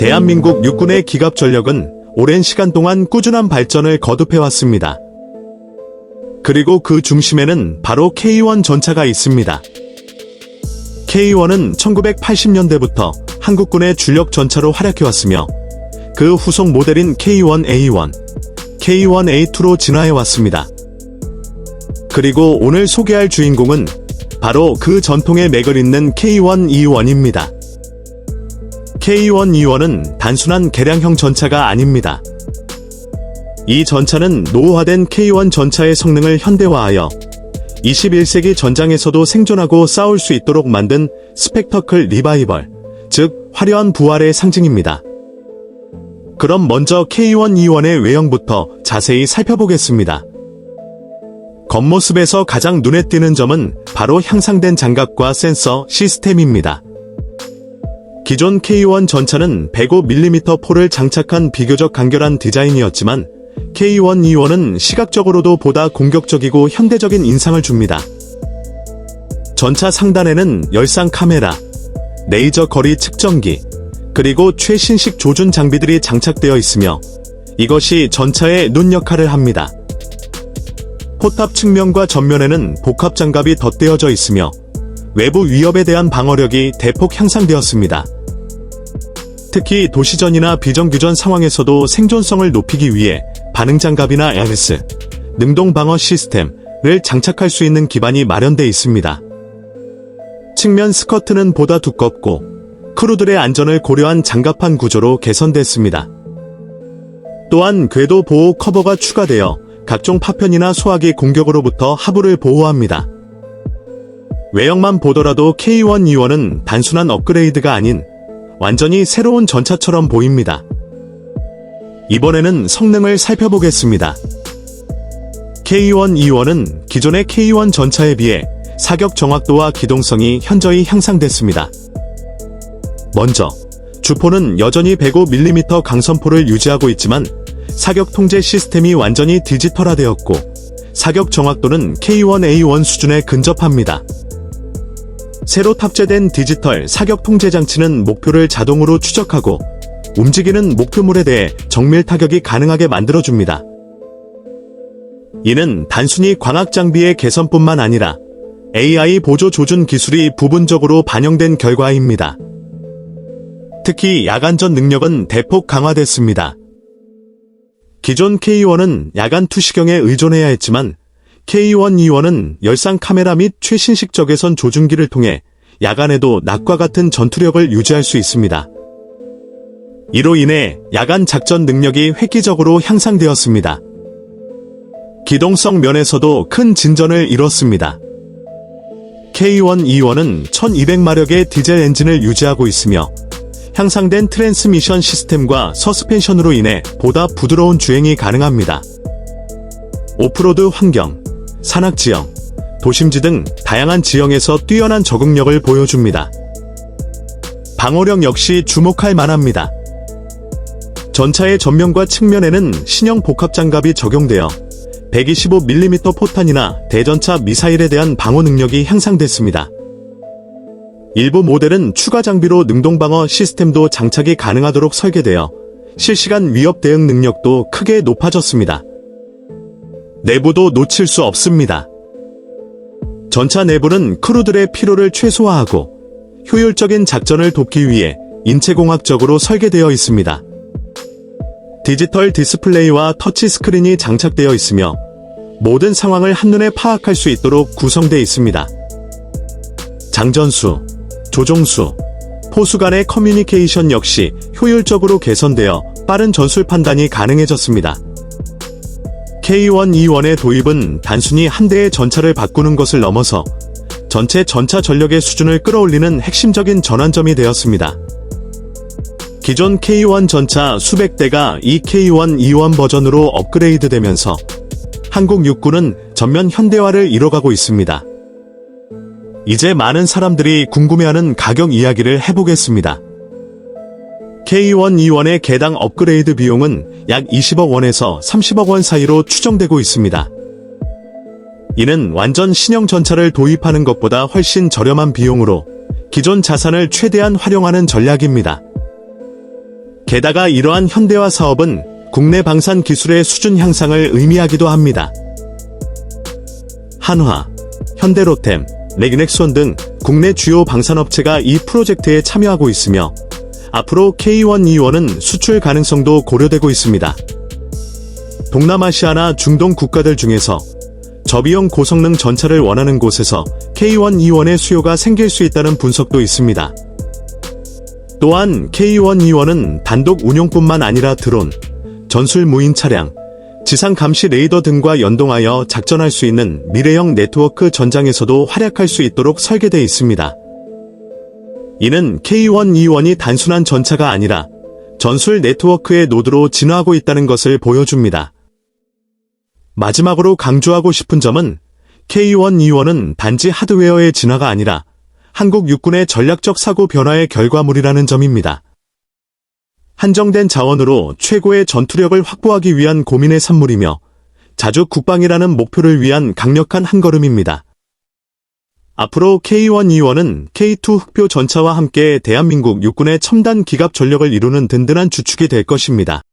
대한민국 육군의 기갑 전력은 오랜 시간 동안 꾸준한 발전을 거듭해왔습니다. 그리고 그 중심에는 바로 K1 전차가 있습니다. K1은 1980년대부터 한국군의 주력 전차로 활약해왔으며 그 후속 모델인 K1A1, K1A2로 진화해왔습니다. 그리고 오늘 소개할 주인공은 바로 그 전통의 맥을 잇는 K1E1입니다. K1E1은 단순한 개량형 전차가 아닙니다. 이 전차는 노후화된 K1 전차의 성능을 현대화하여 21세기 전장에서도 생존하고 싸울 수 있도록 만든 스펙터클 리바이벌, 즉 화려한 부활의 상징입니다. 그럼 먼저 K1E1의 외형부터 자세히 살펴보겠습니다. 겉모습에서 가장 눈에 띄는 점은 바로 향상된 장갑과 센서 시스템입니다. 기존 K1 전차는 105mm 포를 장착한 비교적 간결한 디자인이었지만 K1E1은 시각적으로도 보다 공격적이고 현대적인 인상을 줍니다. 전차 상단에는 열상 카메라, 레이저 거리 측정기, 그리고 최신식 조준 장비들이 장착되어 있으며 이것이 전차의 눈 역할을 합니다. 포탑 측면과 전면에는 복합 장갑이 덧대어져 있으며 외부 위협에 대한 방어력이 대폭 향상되었습니다. 특히 도시전이나 비정규전 상황에서도 생존성을 높이기 위해 반응장갑이나 에르스, 능동방어 시스템을 장착할 수 있는 기반이 마련되어 있습니다. 측면 스커트는 보다 두껍고 크루들의 안전을 고려한 장갑판 구조로 개선됐습니다. 또한 궤도 보호 커버가 추가되어 각종 파편이나 소화기 공격으로부터 하부를 보호합니다. 외형만 보더라도 K1E1은 단순한 업그레이드가 아닌 완전히 새로운 전차처럼 보입니다. 이번에는 성능을 살펴보겠습니다. K1E1은 기존의 K1 전차에 비해 사격 정확도와 기동성이 현저히 향상됐습니다. 먼저, 주포는 여전히 105mm 강선포를 유지하고 있지만 사격 통제 시스템이 완전히 디지털화되었고 사격 정확도는 K1A1 수준에 근접합니다. 새로 탑재된 디지털 사격 통제 장치는 목표를 자동으로 추적하고 움직이는 목표물에 대해 정밀 타격이 가능하게 만들어줍니다. 이는 단순히 광학 장비의 개선뿐만 아니라 AI 보조 조준 기술이 부분적으로 반영된 결과입니다. 특히 야간전 능력은 대폭 강화됐습니다. 기존 K1은 야간 투시경에 의존해야 했지만 K1E1은 열상 카메라 및 최신식 적외선 조준기를 통해 야간에도 낮과 같은 전투력을 유지할 수 있습니다. 이로 인해 야간 작전 능력이 획기적으로 향상되었습니다. 기동성 면에서도 큰 진전을 이뤘습니다. K1E1은 1200마력의 디젤 엔진을 유지하고 있으며 향상된 트랜스미션 시스템과 서스펜션으로 인해 보다 부드러운 주행이 가능합니다. 오프로드 환경, 산악 지형, 도심지 등 다양한 지형에서 뛰어난 적응력을 보여줍니다. 방어력 역시 주목할 만합니다. 전차의 전면과 측면에는 신형 복합 장갑이 적용되어 125mm 포탄이나 대전차 미사일에 대한 방어 능력이 향상됐습니다. 일부 모델은 추가 장비로 능동방어 시스템도 장착이 가능하도록 설계되어 실시간 위협 대응 능력도 크게 높아졌습니다. 내부도 놓칠 수 없습니다. 전차 내부는 크루들의 피로를 최소화하고 효율적인 작전을 돕기 위해 인체공학적으로 설계되어 있습니다. 디지털 디스플레이와 터치 스크린이 장착되어 있으며 모든 상황을 한눈에 파악할 수 있도록 구성되어 있습니다. 장전수, 조종수, 포수 간의 커뮤니케이션 역시 효율적으로 개선되어 빠른 전술 판단이 가능해졌습니다. K1E1의 도입은 단순히 한 대의 전차를 바꾸는 것을 넘어서 전체 전차 전력의 수준을 끌어올리는 핵심적인 전환점이 되었습니다. 기존 K1 전차 수백 대가 이 K1E1 버전으로 업그레이드 되면서 한국 육군은 전면 현대화를 이뤄가고 있습니다. 이제 많은 사람들이 궁금해하는 가격 이야기를 해보겠습니다. K1E1의 개당 업그레이드 비용은 약 20억 원에서 30억 원 사이로 추정되고 있습니다. 이는 완전 신형 전차를 도입하는 것보다 훨씬 저렴한 비용으로 기존 자산을 최대한 활용하는 전략입니다. 게다가 이러한 현대화 사업은 국내 방산 기술의 수준 향상을 의미하기도 합니다. 한화, 현대로템, 레기넥손 등 국내 주요 방산업체가 이 프로젝트에 참여하고 있으며 앞으로 K1E1은 수출 가능성도 고려되고 있습니다. 동남아시아나 중동 국가들 중에서 저비용 고성능 전차를 원하는 곳에서 K1E1의 수요가 생길 수 있다는 분석도 있습니다. 또한 K1E1은 단독 운용뿐만 아니라 드론, 전술 무인 차량, 지상 감시 레이더 등과 연동하여 작전할 수 있는 미래형 네트워크 전장에서도 활약할 수 있도록 설계되어 있습니다. 이는 K1E1이 단순한 전차가 아니라 전술 네트워크의 노드로 진화하고 있다는 것을 보여줍니다. 마지막으로 강조하고 싶은 점은 K1E1은 단지 하드웨어의 진화가 아니라 한국 육군의 전략적 사고 변화의 결과물이라는 점입니다. 한정된 자원으로 최고의 전투력을 확보하기 위한 고민의 산물이며 자주 국방이라는 목표를 위한 강력한 한 걸음입니다. 앞으로 K1E1은 K2 흑표 전차와 함께 대한민국 육군의 첨단 기갑 전력을 이루는 든든한 주축이 될 것입니다.